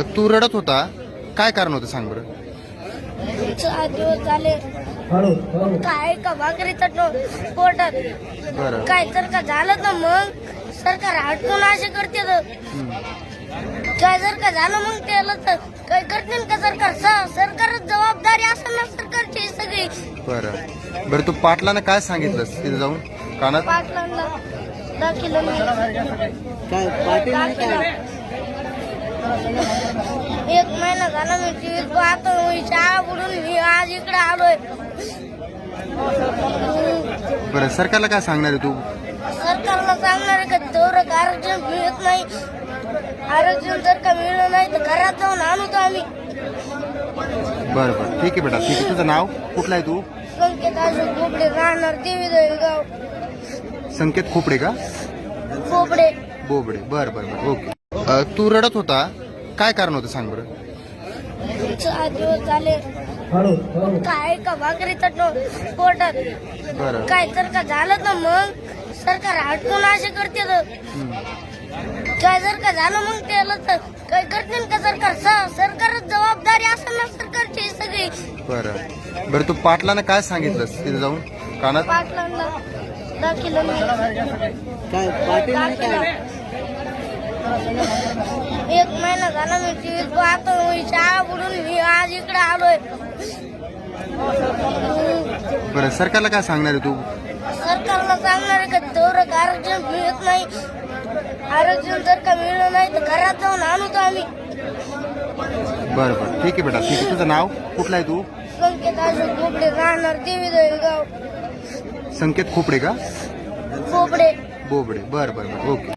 अ, तू रडत होता. काय कारण होतं सांग बरं. दिवस झाले. काय का पोटात. बरं. काय जर का झालं तर मग? सरकार हटकून असे करते तर. काय जर का झालं मग त्याला तर काय करते का सरकार? स- सरकारच जबाबदारी असेल ना सरकारची सगळी. बरं. बरं तू पाटलानं काय सांगितलंस तिथे जाऊन? कानात? पाटलांना दाखिलं काय पाटील दाखिलं एक महिना झाला मी टीव्हीत पाहतो मी शाळा बुडून मी आज इकडे आलोय. बरं सरकारला काय सांगणार आहे तू? सरकारला सांगणार आहे का तेवढं आरक्षण मिळत नाही? आरक्षण जर का मिळलं नाही तर घरात जाऊन आणू तर आम्ही? बरं बरं. ठीक आहे बेटा ठीक आहे. तुझं नाव? कुठलं आहे तू? संकेत अशोक बोबडे राहणार देवी गाव संकेत खोपडे का? बोबडे बोबडे. बरं बरं बरं. ओके. अ, तू रडत होता. काय कारण होतं सांग बरं. झाले. काय का भाकरी चटणं पोटात. बरं. काय जर का झालं तर मग? सरकार हटकून असे करते तर. काय जर का झालं मग त्याला तर काय करते का सरकार? स- सरकारच जबाबदारी असेल ना सरकारची सगळी. बरं. बरं तू पाटलानं काय सांगितलंस तिथे जाऊन? कानात? पाटलांना दाखिलं मी. काय पाटील दाखिलं एक महिना झाला मी टीव्हीत पाहतो मी शाळा बुडून मी आज इकडे आलोय. बरं सरकारला काय सांगणार आहे तू? सरकारला सांगणार आहे का तेवढं आरक्षण मिळत नाही? आरक्षण जर का मिळलं नाही तर घरात जाऊन आणू तर आम्ही? बरं बरं. ठीक आहे बेटा ठीक आहे. तुझं नाव? कुठलं आहे तू? संकेत अशोक बोबडे राहणार देवी गाव. संकेत खोपडे का? बोबडे बोबडे. बरं बरं बरं. ओके.